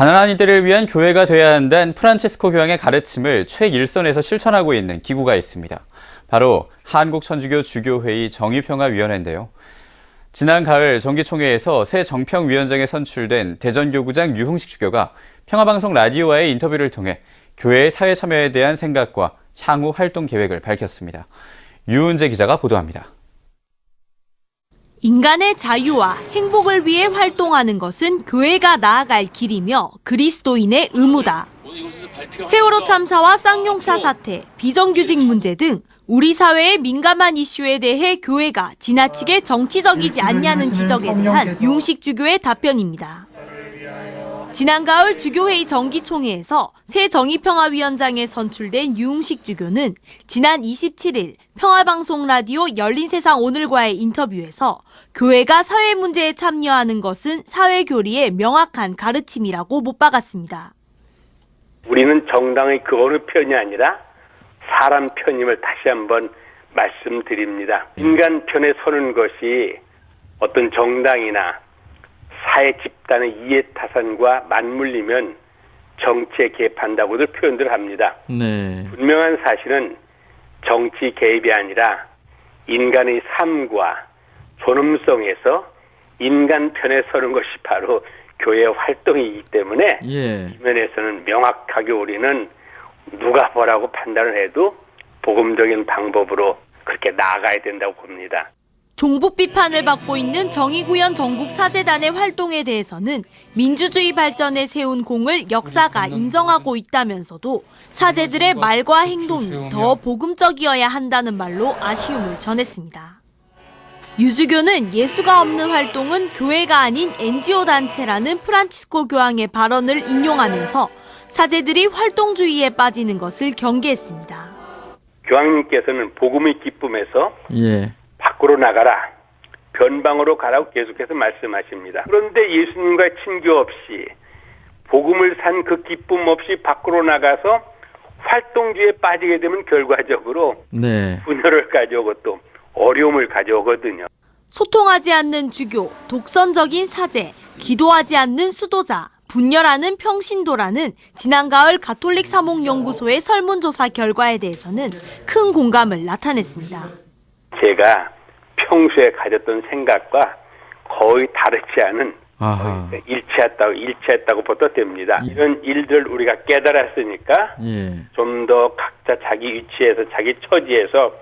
가난한 이들을 위한 교회가 돼야 한다는 프란치스코 교황의 가르침을 최일선에서 실천하고 있는 기구가 있습니다. 바로 한국천주교 주교회의 정의평화위원회인데요. 지난 가을 정기총회에서 새 정평위원장에 선출된 대전교구장 유흥식 주교가 평화방송 라디오와의 인터뷰를 통해 교회의 사회 참여에 대한 생각과 향후 활동 계획을 밝혔습니다. 유은재 기자가 보도합니다. 인간의 자유와 행복을 위해 활동하는 것은 교회가 나아갈 길이며 그리스도인의 의무다. 세월호 참사와 쌍용차 사태, 비정규직 문제 등 우리 사회의 민감한 이슈에 대해 교회가 지나치게 정치적이지 않냐는 지적에 대한 용식 주교의 답변입니다. 지난 가을 주교회의 정기총회에서 새 정의평화위원장에 선출된 유웅식 주교는 지난 27일 평화방송 라디오 열린세상 오늘과의 인터뷰에서 교회가 사회 문제에 참여하는 것은 사회교리의 명확한 가르침이라고 못 박았습니다. 우리는 정당의 그 어느 편이 아니라 사람 편임을 다시 한번 말씀드립니다. 인간 편에 서는 것이 어떤 정당이나 사회 집단의 이해 타산과 맞물리면 정치에 개입한다고들 표현들 합니다. 네. 분명한 사실은 정치 개입이 아니라 인간의 삶과 존엄성에서 인간 편에 서는 것이 바로 교회 활동이기 때문에 예. 이 면에서는 명확하게 우리는 누가 뭐라고 판단을 해도 복음적인 방법으로 그렇게 나아가야 된다고 봅니다. 종북 비판을 받고 있는 정의구현 전국 사재단의 활동에 대해서는 민주주의 발전에 세운 공을 역사가 인정하고 있다면서도 사제들의 말과 행동이 더 복음적이어야 한다는 말로 아쉬움을 전했습니다. 유주교는 예수가 없는 활동은 교회가 아닌 NGO 단체라는 프란치스코 교황의 발언을 인용하면서 사제들이 활동주의에 빠지는 것을 경계했습니다. 교황님께서는 복음의 기쁨에서 예. 밖으로 나가라. 변방으로 가라고 계속해서 말씀하십니다. 그런데 예수님과의 친교 없이 복음을 산 그 기쁨 없이 밖으로 나가서 활동주의에 빠지게 되면 결과적으로 네. 분열을 가져오고 또 어려움을 가져오거든요. 소통하지 않는 주교, 독선적인 사제, 기도하지 않는 수도자, 분열하는 평신도라는 지난 가을 가톨릭 사목연구소의 설문조사 결과에 대해서는 큰 공감을 나타냈습니다. 제가 평소에 가졌던 생각과 거의 다르지 않은 아하. 일치했다고 일치했다고 보도 됩니다. 예. 이런 일들 우리가 깨달았으니까 예. 좀더 각자 자기 위치에서 자기 처지에서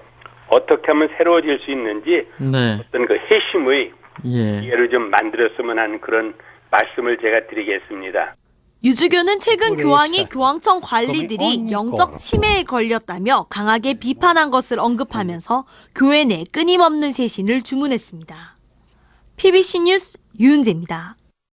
어떻게 하면 새로워질 수 있는지 네. 어떤 그 회심의 예. 기회를 좀 만들었으면 하는 그런 말씀을 제가 드리겠습니다. 유주교는 최근 교황이 교황청 관리들이 영적 치매에 걸렸다며 강하게 비판한 것을 언급하면서 교회 내 끊임없는 쇄신을 주문했습니다. PBC 뉴스 유은재입니다.